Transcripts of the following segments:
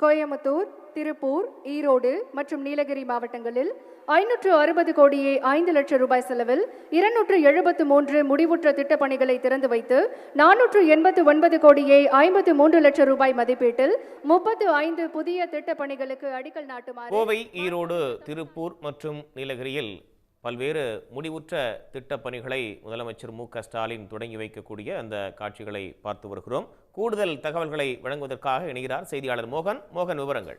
கோயம்புத்தூர் திருப்பூர் ஈரோடு மற்றும் நீலகிரி மாவட்டங்களில் ஐநூற்று அறுபது கோடியே ஐந்து லட்சம் ரூபாய் செலவில் இருநூற்று எழுபத்து மூன்று முடிவுற்ற திட்டப்பணிகளை திறந்து வைத்து நானூற்று எண்பத்து ஒன்பது கோடியே ஐம்பத்து மூன்று லட்சம் ரூபாய் மதிப்பீட்டில் முப்பத்து ஐந்து புதிய திட்டப்பணிகளுக்கு அடிக்கல் நாட்டுமாறு கோவை ஈரோடு திருப்பூர் மற்றும் நீலகிரியில் பல்வேறு முடிவுற்ற திட்டப்பணிகளை முதலமைச்சர் மு க ஸ்டாலின் தொடங்கி வைக்கக்கூடிய அந்த காட்சிகளை பார்த்து வருகிறோம். கூடுதல் தகவல்களை வழங்குவதற்காக இணைகிறார் செய்தியாளர் மோகன். மோகன் விவரங்கள்.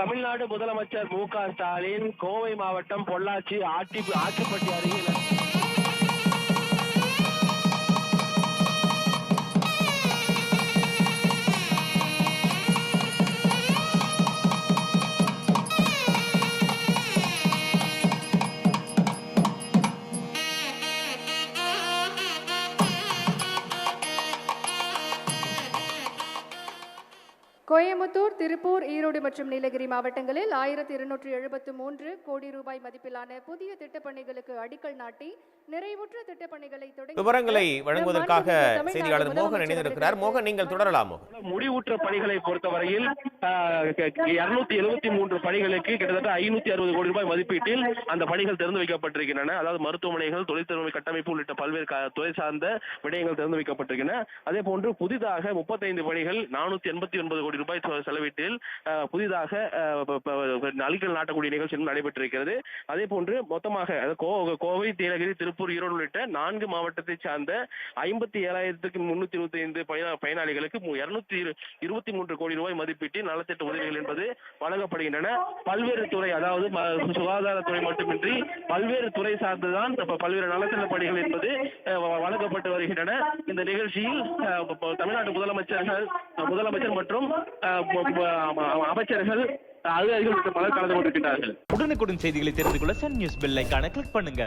தமிழ்நாடு முதலமைச்சர் மு க ஸ்டாலின் கோவை மாவட்டம் பொள்ளாச்சி ஆட்டி ஆட்டுப்பட்டி அருகில் கோயம்புத்தூர் திருப்பூர் ஈரோடு மற்றும் நீலகிரி மாவட்டங்களில் ஆயிரத்தி இருநூற்று எழுபத்து மூன்று கோடி ரூபாய் மதிப்பிலான புதிய திட்டப் பணிகளுக்கு அடிக்கல் நாட்டி நிறைவுற்ற திட்டப் பணிகளை தொடங்கி விவரங்களை வழங்குவதற்காக செய்தியாளர் மோகன் இணைந்திருக்கிறார். மோகன் நீங்கள் தொடரலாம் மோகன். முடிவுற்ற பணிகளை பொறுத்தவரையில் இருநூத்தி எழுபத்தி மூன்று பணிகளுக்கு கிட்டத்தட்ட ஐநூத்தி அறுபது கோடி ரூபாய் மதிப்பீட்டில் அந்த பணிகள் திறந்து வைக்கப்பட்டிருக்கின்றன. அதாவது மருத்துவமனைகள் தொழில்துறை கட்டமைப்பு உள்ளிட்ட பல்வேறு துறை சார்ந்த விடயங்கள் திறந்து வைக்கப்பட்டிருக்கின்றன. அதே போன்று புதிதாக முப்பத்தைந்து பணிகள் நானூத்தி எண்பத்தி ஒன்பது கோடி கோடி ரூபாய் செ- செலவீட்டில் புதிதாக அஹ், நாட்டக்கூடிய நிகழ்ச்சி நடைபெற்றிருக்கிறது. அதே போன்று மொத்தமாக கோவை நீலகிரி திருப்பூர் ஈரோடு உள்ளிட்ட நான்கு மாவட்டத்தை சார்ந்த ஐம்பத்தி ஏழாயிரத்துக்கு முன்னூத்தி இருபத்தி ஐந்து பயனாளிகளுக்கு இருநூத்தி இருபத்தி மூன்று கோடி ரூபாய் மதிப்பீட்டில் நலத்திட்ட உதவிகள் என்பது வழங்கப்படுகின்றன. பல்வேறு துறை அதாவது சுகாதாரத்துறை மட்டுமின்றி பல்வேறு துறை சார்ந்துதான் பல்வேறு நலத்திட்ட பணிகள் என்பது வழங்கப்பட்டு வருகின்றன. இந்த நிகழ்ச்சியில் தமிழ்நாட்டு முதலமைச்சர்கள் முதலமைச்சர் மற்றும் அமைச்சர்கள் அதிகாரிகள் மற்றும் பலர் கலந்து கொண்டிருக்கிறார்கள் உடனுக்குடன் செய்திகளை தெரிந்து கொள்ள சன் நியூஸ் பெல்லைக்கான கிளிக் பண்ணுங்க.